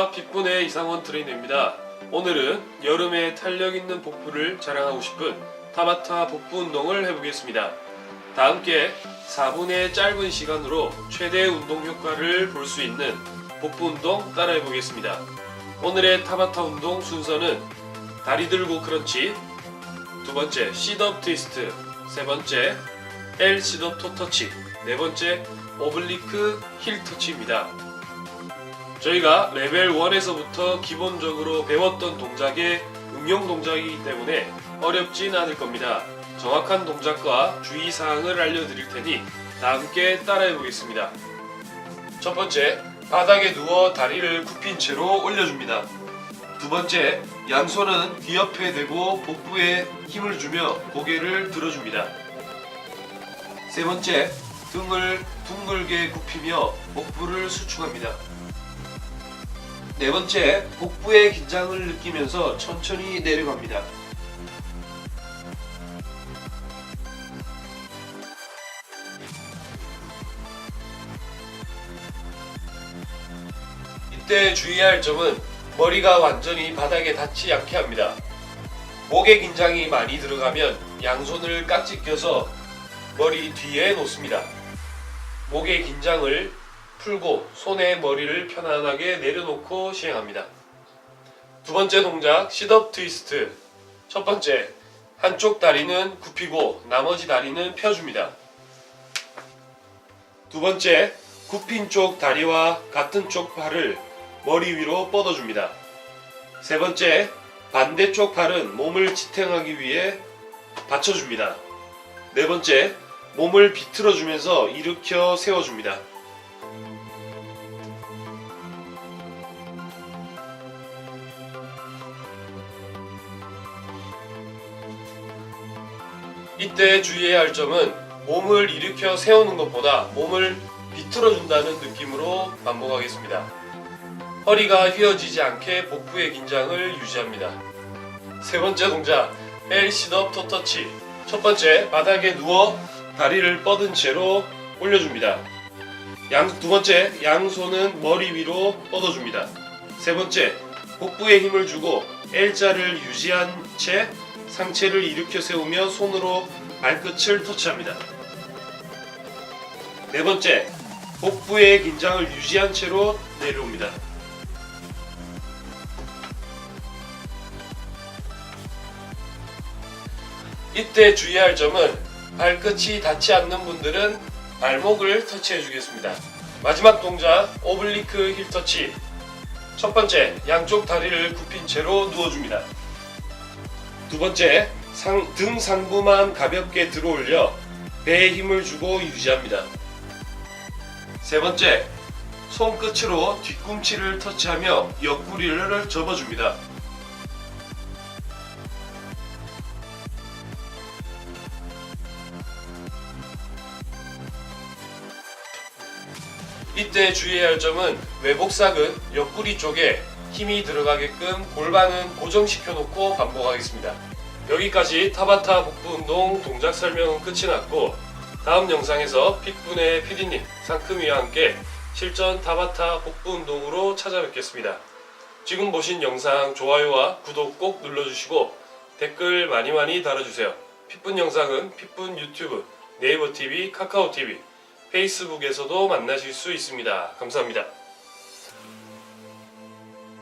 안녕하십니까 핏분의 이상원 트레이너입니다. 오늘은 여름에 탄력 있는 복부를 자랑하고 싶은 타바타 복부 운동을 해보겠습니다. 다 함께 4분의 짧은 시간으로 최대 운동 효과를 볼 수 있는 복부 운동 따라해 보겠습니다. 오늘의 타바타 운동 순서는 다리 들고 크런치, 두 번째 시덥 트위스트, 세 번째 L 시덥 토 터치, 네 번째 오블리크 힐 터치입니다. 저희가 레벨 1에서부터 기본적으로 배웠던 동작의 응용 동작이기 때문에 어렵진 않을 겁니다. 정확한 동작과 주의사항을 알려드릴 테니 다 함께 따라해 보겠습니다. 첫 번째, 바닥에 누워 다리를 굽힌 채로 올려줍니다. 두 번째, 양손은 귀 옆에 대고 복부에 힘을 주며 고개를 들어줍니다. 세 번째, 등을 둥글게 굽히며 복부를 수축합니다. 네 번째, 복부의 긴장을 느끼면서 천천히 내려갑니다. 이때 주의할 점은 머리가 완전히 바닥에 닿지 않게 합니다. 목에 긴장이 많이 들어가면 양손을 깍지 껴서 머리 뒤에 놓습니다. 목의 긴장을 풀고 손에 머리를 편안하게 내려놓고 시행합니다. 두 번째 동작 시덥 트위스트. 첫 번째 한쪽 다리는 굽히고 나머지 다리는 펴줍니다. 두 번째 굽힌 쪽 다리와 같은 쪽 팔을 머리 위로 뻗어줍니다. 세 번째 반대쪽 팔은 몸을 지탱하기 위해 받쳐줍니다. 네 번째 몸을 비틀어주면서 일으켜 세워줍니다. 이때 주의해야 할 점은 몸을 일으켜 세우는 것보다 몸을 비틀어준다는 느낌으로 반복하겠습니다. 허리가 휘어지지 않게 복부의 긴장을 유지합니다. 세 번째 동작, 시덥 토터치. 첫 번째, 바닥에 누워 다리를 뻗은 채로 올려줍니다. 양, 두 번째, 양손은 머리 위로 뻗어줍니다. 세 번째, 복부에 힘을 주고 L자를 유지한 채 상체를 일으켜 세우며 손으로 발끝을 터치합니다. 네 번째, 복부의 긴장을 유지한 채로 내려옵니다. 이때 주의할 점은 발끝이 닿지 않는 분들은 발목을 터치해 주겠습니다. 마지막 동작 오블리크 힐 터치. 첫 번째 양쪽 다리를 굽힌 채로 누워줍니다. 두 번째 상, 등 상부만 가볍게 들어올려 배에 힘을 주고 유지합니다. 세 번째 손끝으로 뒤꿈치를 터치하며 옆구리를 접어줍니다. 이때 주의해야 할 점은 외복삭은 옆구리 쪽에 힘이 들어가게끔 골반은 고정시켜 놓고 반복하겠습니다. 여기까지 타바타 복부 운동 동작 설명은 끝이 났고 다음 영상에서 핏분의 PD님 상큼이와 함께 실전 타바타 복부 운동으로 찾아뵙겠습니다. 지금 보신 영상 좋아요와 구독 꼭 눌러주시고 댓글 많이 많이 달아주세요. 핏분 영상은 핏분 유튜브, 네이버 TV, 카카오 TV, 페이스북에서도 만나실 수 있습니다. 감사합니다.